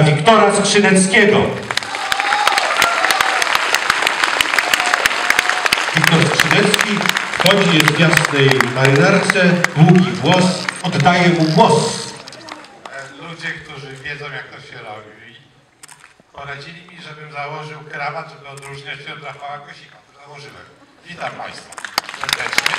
Wiktora Skrzyneckiego. Wiktor Skrzynecki wchodzi, w jasnej marynarce, długi włos, oddaje mu głos. Ludzie, którzy wiedzą jak to się robi, poradzili mi, żebym założył krawat, żeby odróżniać się od Rafała Kosika. Założyłem. Witam Państwa serdecznie.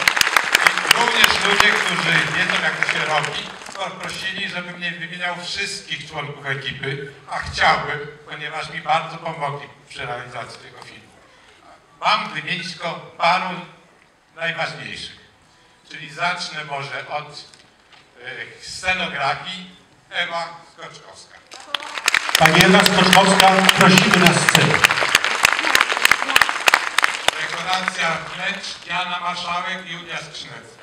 I również ludzie, którzy wiedzą jak to się robi, prosili, żebym nie wymieniał wszystkich członków ekipy, a chciałbym, ponieważ mi bardzo pomogli przy realizacji tego filmu. Mam wymienić tylko paru najważniejszych. Czyli zacznę może od e, scenografii Ewa Skoczkowska. Pani Ewa Skoczkowska, prosimy na scenę. Dekoracja wnętrz Jana Marszałek i Julia Skrzynecka.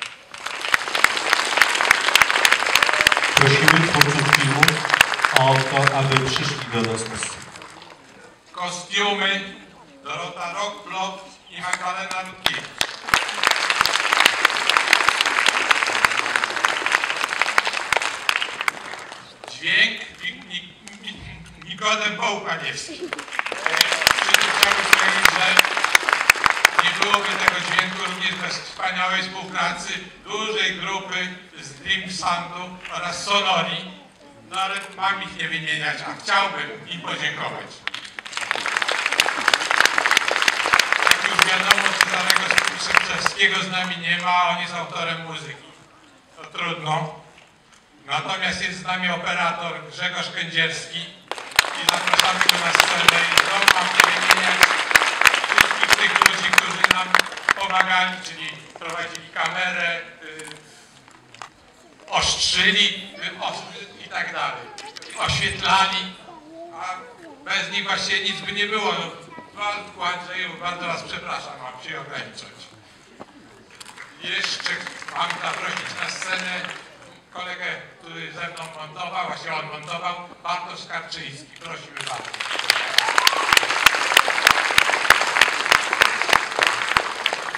Prosimy twórców filmu o to, aby przyszli do nas. Kostiumy Dorota Rockblot i Magdalena Rutkiewicz. Dźwięk Nik- Nik- Nik- Nikodem Połkaniewski. E, Przy tym chciałbym powiedzieć, że nie byłoby tego dźwięku również bez wspaniałej współpracy dużej grupy z Dream Soundu oraz Sonori. No ale mam ich nie wymieniać, a chciałbym im podziękować. Jak już wiadomo, Cezarego Skrzydczewskiego z nami nie ma, on jest autorem muzyki. To trudno. Natomiast jest z nami operator Grzegorz Kędzierski i zapraszamy go na scenę i znowu mam nie wymieniać wszystkich tych ludzi, którzy nam pomagali, czyli ostrzyli os, i tak dalej, oświetlali, a bez nich właściwie nic by nie było. No, Andrzeju, bardzo Was przepraszam, mam się ograniczać. Jeszcze mam zaprosić na scenę kolegę, który ze mną montował, właśnie on montował, Bartosz Karczyński. Prosimy bardzo.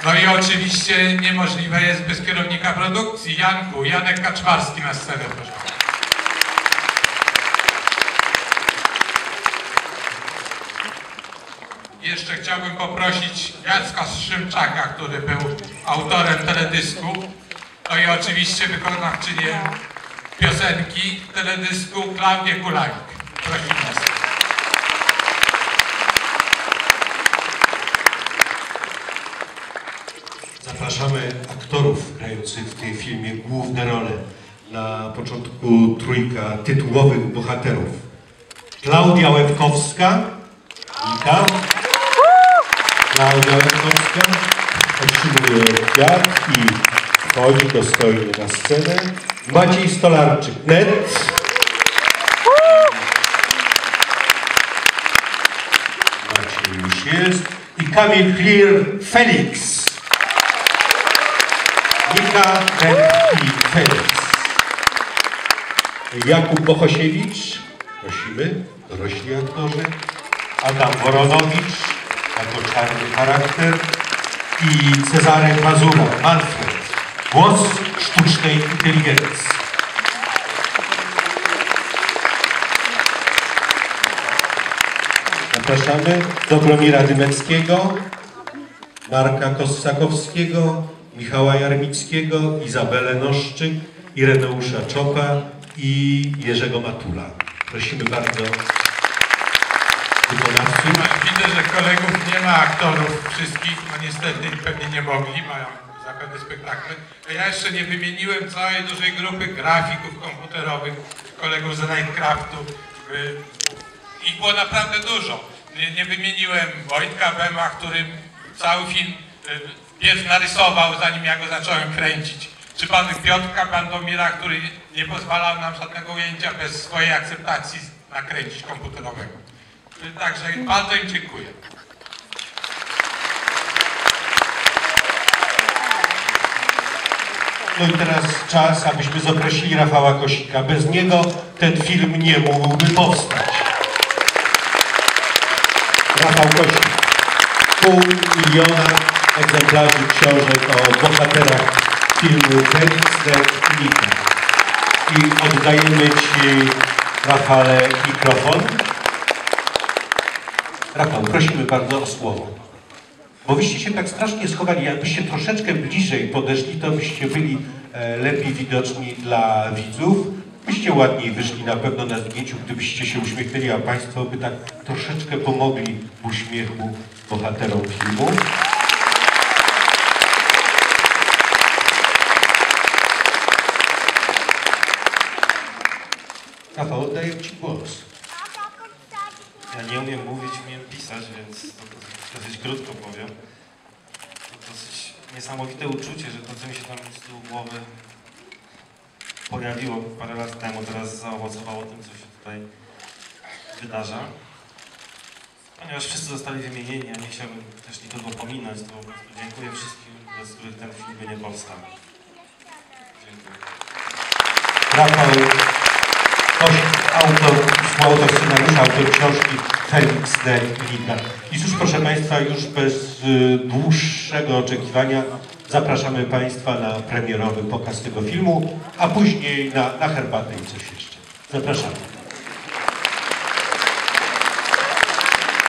No i oczywiście niemożliwe jest bez kierownika produkcji, Janku, Janek Kaczmarski na scenę, proszę. Jeszcze chciałbym poprosić Jacka Szymczaka, który był autorem teledysku, no i oczywiście wykonawczynię piosenki teledysku Klaudię Kulajk. Prosimy nas. Zapraszamy aktorów grających w tym filmie główne role. Na początku trójka tytułowych bohaterów. Klaudia Łebkowska. Witam. Klaudia Łebkowska otrzymuje kwiat i wchodzi dostojnie na scenę. Maciej Stolarczyk, net. Maciej już jest. I Kamil Clear, Felix. Nika Net i Felix. Jakub Bohosiewicz, prosimy, dorośli aktorzy. Adam Woronowicz, jako czarny charakter. I Cezary Mazura, Manfred, głos sztucznej inteligencji. Zapraszamy Dobromira Dymeckiego, Marka Kossakowskiego, Michała Jarmickiego, Izabelę Noszczyk, Ireneusza Czopa i Jerzego Matula. Prosimy bardzo wykonawców. Widzę, że kolegów nie ma aktorów wszystkich, no niestety pewnie nie mogli, mają zakłady spektakle. Ja jeszcze nie wymieniłem całej dużej grupy grafików komputerowych, kolegów z Nightcraftu. Y, Ich było naprawdę dużo. Nie, nie wymieniłem Wojtka Bema, który cały film pierw narysował, zanim ja go zacząłem kręcić. Czy pan Piotrka Bandomira, który nie pozwalał nam żadnego ujęcia bez swojej akceptacji nakręcić komputerowego. Także bardzo im dziękuję. No i teraz czas, abyśmy zaprosili Rafała Kosika. Bez niego ten film nie mógłby powstać. Rafał Kosik. Pół miliona egzemplarzy książek o bohaterach filmu i Nika. I oddajemy Ci Rafale mikrofon. Rafał, prosimy bardzo o słowo. Bo wyście się tak strasznie schowali, jakbyście troszeczkę bliżej podeszli, to byście byli e, lepiej widoczni dla widzów. Byście ładniej wyszli na pewno na zdjęciu, gdybyście się uśmiechnęli, a Państwo by tak troszeczkę pomogli uśmiechu bohaterom filmu. Rafał, oddaję Ci głos. Ja nie umiem mówić, umiem pisać, więc to dosyć krótko powiem. To dosyć niesamowite uczucie, że to, co mi się tam z tyłu głowy pojawiło parę lat temu, teraz zaowocowało tym, co się tutaj wydarza. Ponieważ wszyscy zostali wymienieni, a nie chciałbym też nikogo pominąć, to po prostu dziękuję wszystkim, bez których ten film by nie powstał. Dziękuję. Rafał autor, współautor scenariusza, autor książki Felix de Liga. I cóż, proszę Państwa, już bez y, dłuższego oczekiwania zapraszamy Państwa na premierowy pokaz tego filmu, a później na, na herbatę i coś jeszcze. Zapraszamy.